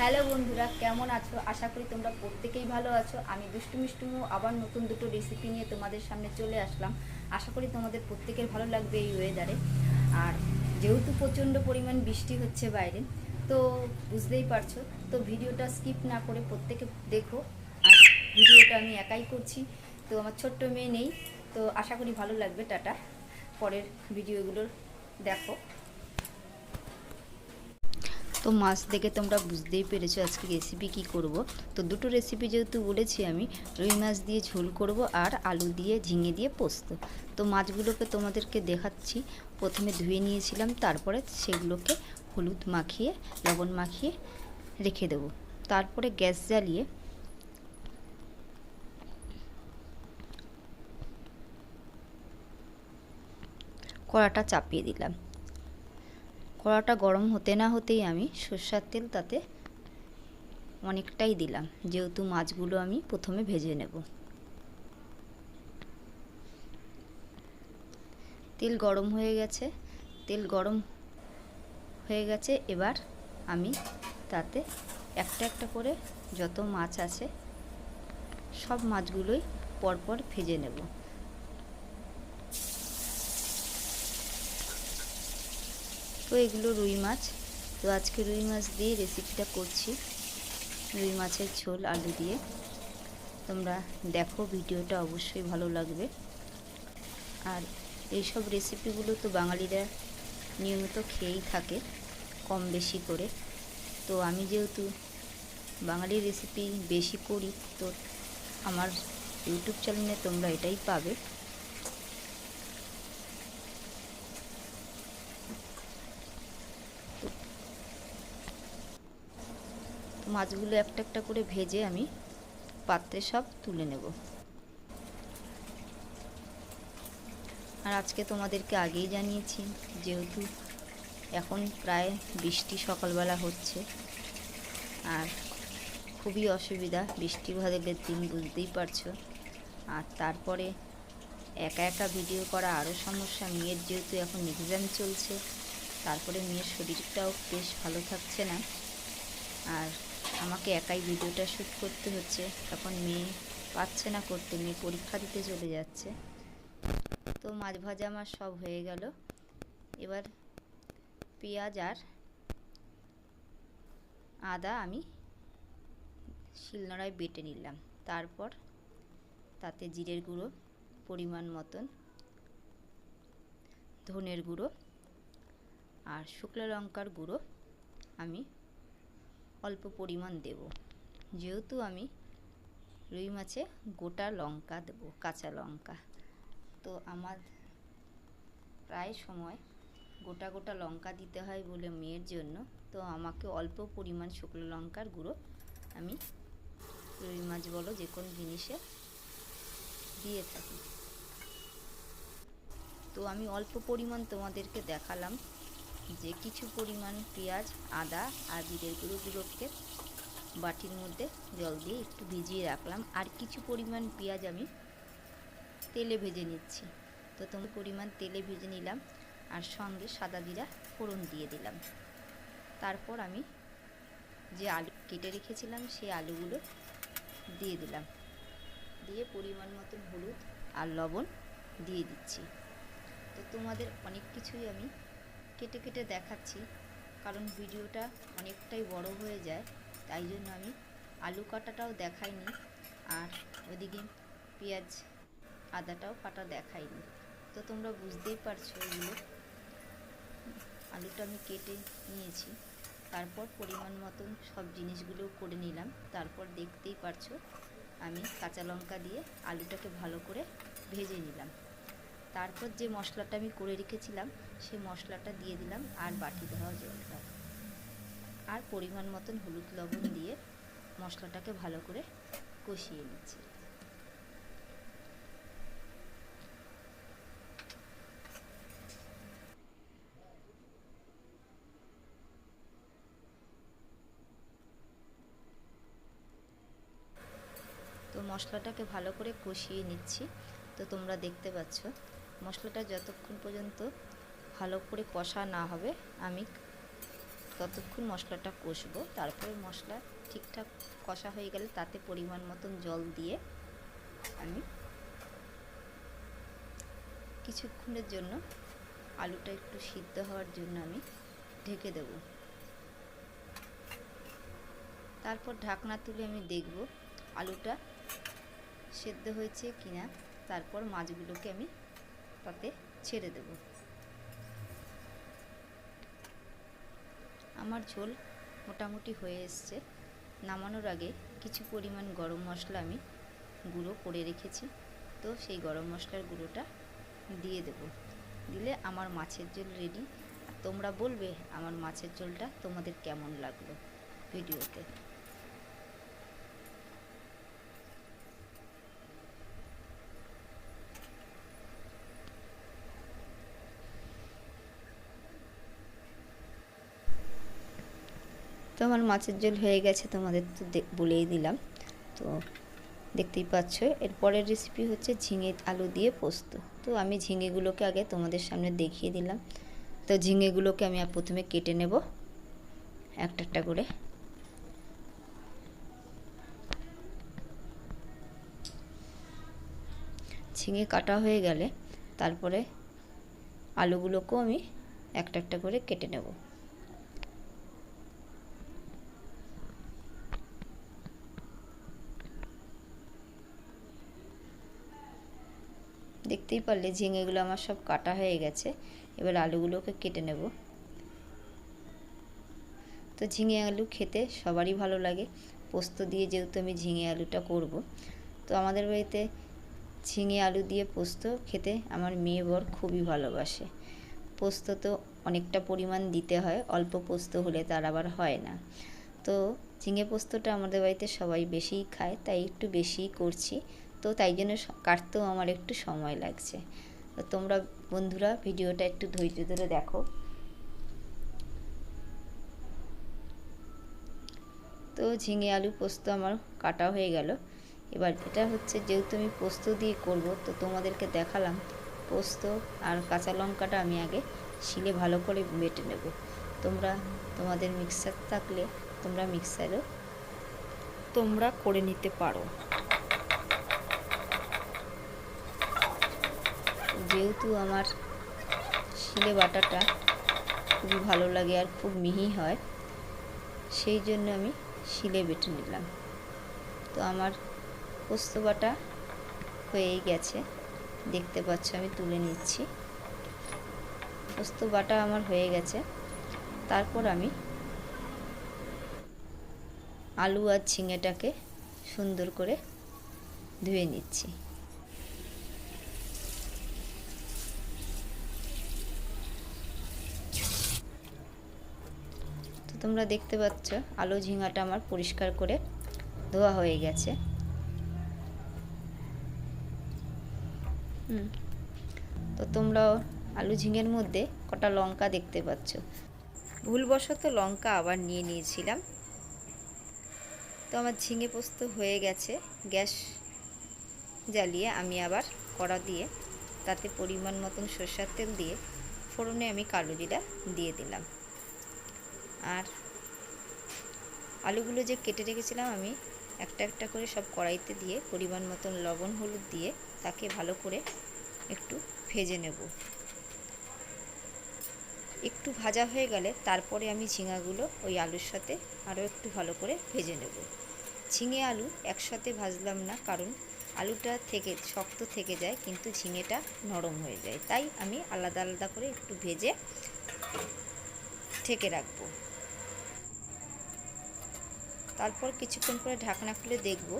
Hello বন্ধুরা, কেমন আছো? আশা করি তোমরা প্রত্যেকেই ভালো আছো। আমি দুষ্টু মিষ্টুমু, আবার নতুন দুটো রেসিপি নিয়ে তোমাদের সামনে চলে আসলাম। আশা করি তোমাদের প্রত্যেকের ভালো লাগবে এই ওয়েদারে আর যেহেতু প্রচণ্ড পরিমাণ বৃষ্টি হচ্ছে বাইরে, তো বুঝতেই পারছ, তো ভিডিওটা স্কিপ না করে প্রত্যেকে দেখো। আর ভিডিওটা আমি একাই করছি, তো আমার ছোট্ট মেয়ে নেই, তো আশা করি ভালো লাগবে, টাটা। পরের ভিডিওগুলোর দেখো। তো মাছ দেখে তোমরা বুঝতেই পেরেছ আজকে রেসিপি কি করব। তো দুটো রেসিপি যেহেতু বলেছি আমি, রুই মাছ দিয়ে ঝোল করব আর আলু দিয়ে ঝিঙে দিয়ে পোস্ত। তো মাছগুলোকে তোমাদেরকে দেখাচ্ছি। প্রথমে ধুয়ে নিয়েছিলাম, তারপরে সেগুলোকে হলুদ মাখিয়ে, লবণ মাখিয়ে রেখে দেবো। তারপরে গ্যাস জ্বালিয়ে কড়াটা চাপিয়ে দিলাম। কড়াটা গরম হতে না হতেই আমি সর্ষার তেল তাতে অনেকটাই দিলাম, যেহেতু মাছগুলো আমি প্রথমে ভেজে নেব। তেল গরম হয়ে গেছে, তেল গরম হয়ে গেছে, এবার আমি তাতে একটা একটা করে যত মাছ আছে, সব মাছগুলোই পরপর ভেজে নেব। তো এগুলো রুই মাছ। তো আজকে রুই মাছ দিয়ে রেসিপিটা করছি। রুই মাছের ঝোল, আলু দিয়ে। তোমরা দেখো, ভিডিওটা অবশ্যই ভালো লাগবে। আর এইসব রেসিপিগুলো তো বাঙালিরা নিয়মিত খেয়েই থাকে, কম বেশি করে। তো আমি যেহেতু বাঙালি রেসিপি বেশি করি, তো আমার ইউটিউব চ্যানেলে তোমরা এটাই পাবে। মাছগুলো একটা একটা করে ভেজে আমি পাত্রে সব তুলে নেব। আর আজকে তোমাদেরকে আগেই জানিয়েছি, যেহেতু এখন প্রায় বৃষ্টি সকালবেলা হচ্ছে, আর খুবই অসুবিধা। বৃষ্টি ভাদের দিন বুঝতেই পারছ। আর তারপরে একা একা ভিডিও করা আরও সমস্যা। মেয়ের যেহেতু এখন এক্সাম চলছে, তারপরে মেয়ের শরীরটাও বেশ ভালো থাকছে না। আর আমাকে একাই ভিডিওটা শ্যুট করতে হচ্ছে। তখন মেয়ে পাচ্ছে না করতে, মেয়ে পরীক্ষা দিতে চলে যাচ্ছে। তো মাছ ভাজা আমার সব হয়ে গেল। এবার পেঁয়াজ আর আদা আমি শিলনোড়ায় বেটে নিলাম। তারপর তাতে জিরের গুঁড়ো পরিমাণ মতন, ধনের গুঁড়ো আর শুকনো লঙ্কার গুঁড়ো আমি অল্প পরিমাণ দেব। যেহেতু আমি রুই মাছে গোটা লঙ্কা দেব, কাঁচা লঙ্কা। তো আমার প্রায় সময় গোটা গোটা লঙ্কা দিতে হয় বলে মেয়ের জন্য। তো আমাকে অল্প পরিমাণ শুকনো লঙ্কার গুঁড়ো আমি রুই মাছ বলো যে কোনো জিনিসে দিয়ে থাকি। তো আমি অল্প পরিমাণ তোমাদেরকে দেখালাম। যে কিছু পরিমাণ পেঁয়াজ, আদা আর জিরের গুঁড়ো গুঁড়োকে বাটির মধ্যে জল দিয়ে একটু ভিজিয়ে রাখলাম। আর কিছু পরিমাণ পেঁয়াজ আমি তেলে ভেজে নিচ্ছি। তো তুমি পরিমাণ তেলে ভেজে নিলাম আর সঙ্গে সাদা জিরা ফোড়ন দিয়ে দিলাম। তারপর আমি যে আলু কেটে রেখেছিলাম, সেই আলুগুলো দিয়ে দিলাম। দিয়ে পরিমাণ মতন হলুদ আর লবণ দিয়ে দিচ্ছি। তো তোমাদের অনেক কিছুই আমি কেটে কেটে দেখাচ্ছি, কারণ ভিডিওটা অনেকটাই বড় হয়ে যায়, তাই জন্য আমি আলু কাটাটাও দেখাইনি আর ওদিকে পেঁয়াজ আদাটাও কাটা দেখাইনি। তো তোমরা বুঝতেই পারছ এগুলো। আলুটা আমি কেটে নিয়েছি, তারপর পরিমাণ মতন সব জিনিসগুলো করে নিলাম, তারপর দেখতেই পারছ আমি কাঁচা লঙ্কা দিয়ে আলুটাকে ভালো করে ভেজে নিলাম। তারপর যে মশলাটা আমি করে রেখেছিলাম সেই মশলাটা দিয়ে দিলাম আর বাটি ধোয়া জলটা আর পরিমাণ মতন হলুদ লবণ দিয়ে মশলাটাকে ভালো করে কষিয়ে নিচ্ছি। তো মশলাটাকে ভালো করে কষিয়ে নিচ্ছি। তো তোমরা দেখতে পাচ্ছ মশলাটা যতক্ষণ পর্যন্ত ভালো করে কষা না হবে, আমি ততক্ষণ মশলাটা কষবো। তারপরে মশলা ঠিকঠাক কষা হয়ে গেলে তাতে পরিমাণ মতন জল দিয়ে আমি কিছুক্ষণের জন্য আলুটা একটু সিদ্ধ হওয়ার জন্য আমি ঢেকে দেব। তারপর ঢাকনা তুলে আমি দেখব আলুটা সেদ্ধ হয়েছে কিনা। তারপর মাছগুলোকে আমি তাতে ছেড়ে দেব। আমার ঝোল মোটামুটি হয়ে এসছে। নামানোর আগে কিছু পরিমাণ গরম মশলা আমি গুঁড়ো করে রেখেছি। তো সেই গরম মশলার গুঁড়োটা দিয়ে দেব। দিলে আমার মাছের ঝোল রেডি তোমরা বলবে আমার মাছের ঝোলটা তোমাদের কেমন লাগল ভিডিওতে। তো আমার মাছের ঝোল হয়ে গেছে, তোমাদের তো বলেই দিলাম। তো দেখতেই পাচ্ছ এরপরের রেসিপি হচ্ছে ঝিঙে আলু দিয়ে পোস্ত। তো আমি ঝিঙেগুলোকে আগে তোমাদের সামনে দেখিয়ে দিলাম। তো ঝিঙেগুলোকে আমি প্রথমে কেটে নেব, একটা একটা করে। ঝিঙে কাটা হয়ে গেলে তারপরে আলুগুলোকেও আমি একটা একটা করে কেটে নেব। দেখতেই পারলে ঝিঙেগুলো আমার সব কাটা হয়ে গেছে। এবার আলুগুলোকে কেটে নেব। তো ঝিঙে আলু খেতে সবারই ভালো লাগে। পোস্ত দিয়ে যেহেতু আমি ঝিঙে আলুটা করব। তো আমাদের বাড়িতে ঝিঙে আলু দিয়ে পোস্ত খেতে আমার মেয়ে বর খুবই ভালোবাসে। পোস্ত তো অনেকটা পরিমাণ দিতে হয়, অল্প পোস্ত হলে তার আবার হয় না। তো ঝিঙে পোস্তটা আমাদের বাড়িতে সবাই বেশিই খায়, তাই একটু বেশিই করছি। তো তাই জন্য কাটতেও আমার একটু সময় লাগছে। তো তোমরা বন্ধুরা ভিডিওটা একটু ধৈর্য ধরে দেখো। তো ঝিঙে আলু পোস্ত আমার কাটা হয়ে গেল। এবার এটা হচ্ছে যেহেতু আমি পোস্ত দিয়ে করব, তো তোমাদেরকে দেখালাম পোস্ত আর কাঁচা লঙ্কাটা আমি আগে শিলে ভালো করে বেটে নেব। তোমরা, তোমাদের মিক্সার থাকলে তোমরা মিক্সারও তোমরা করে নিতে পারো। যেহেতু আমার শিলে বাটাটা খুবই ভালো লাগে আর খুব মিহি হয়, সেই জন্য আমি শিলে বেটে নিলাম। তো আমার পোস্ত বাটা হয়েই গেছে, দেখতে পাচ্ছ আমি তুলে নিচ্ছি। পোস্ত বাটা আমার হয়ে গেছে, তারপর আমি আলু আর ঝিঙেটাকে সুন্দর করে ধুয়ে নিচ্ছি তো তোমরা দেখতে পাচ্ছ, আলু ঝিঙাটা আমার পরিষ্কার করে ধোয়া হয়ে গেছে। তো তোমরাও আলু ঝিঙের মধ্যে কটা লঙ্কা দেখতে পাচ্ছ। ভুলবশত লঙ্কা আবার নিয়ে নিয়েছিলাম। তো আমার ঝিঙে পোস্ত হয়ে গেছে, গ্যাস জ্বালিয়ে আমি আবার কড়া দিয়ে তাতে পরিমাণ মতন সর্ষার তেল দিয়ে ফোড়নে আমি কালো জিরা দিয়ে দিলাম। আর আলুগুলো যে কেটে রেখেছিলাম আমি, একটা একটা করে সব কড়াইতে দিয়ে পরিমাণ মতন লবণ, হলুদ দিয়ে তাকে ভালো করে একটু ভেজে নেব। একটু ভাজা হয়ে গেলে তারপরে আমি ঝিঙাগুলো ওই আলুর সাথে আরও একটু ভালো করে ভেজে নেব। ঝিঙে আলু একসাথে ভাজলাম না, কারণ আলুটা থেকে, শক্ত থেকে যায়, কিন্তু ঝিঙেটা নরম হয়ে যায়। তাই আমি আলাদা আলাদা করে একটু ভেজে ঠেকে রাখব। তারপর কিছুক্ষণ পরে ঢাকনা খুলে দেখব,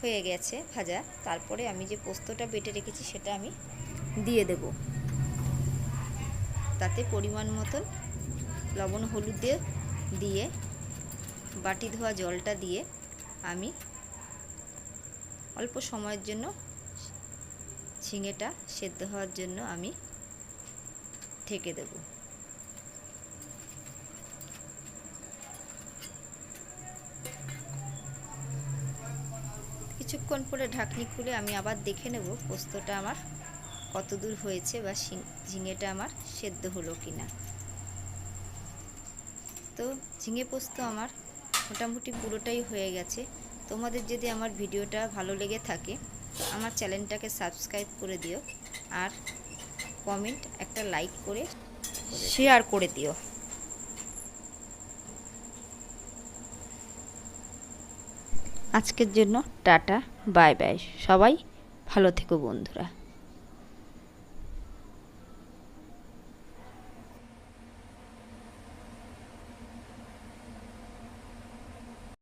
হয়ে গেছে ভাজা। তারপরে আমি যে পোস্তটা বেটে রেখেছি সেটা আমি দিয়ে দেব। তাতে পরিমাণ মতন লবণ, হলুদ দিয়ে দিয়ে বাটি ধোয়া জলটা দিয়ে আমি অল্প সময়ের জন্য ঝিঙেটা সেদ্ধ হওয়ার জন্য আমি ঢেকে দেবো। কিছুক্ষণ পরে ঢাকনি খুলে আমি আবার দেখে নেব পোস্তটা আমার কত দূর হয়েছে বা ঝিঙেটা আমার সেদ্ধ হলো কি না তো ঝিঙে পোস্ত আমার মোটামুটি পুরোটাই হয়ে গেছে। তোমাদের যদি আমার ভিডিওটা ভালো লেগে থাকে, আমার চ্যানেলটাকে সাবস্ক্রাইব করে দিও আর কমেন্ট একটা লাইক করে শেয়ার করে দিও। আজকের জন্য টাটা বাই বাই। সবাই ভালো থেকো বন্ধুরা।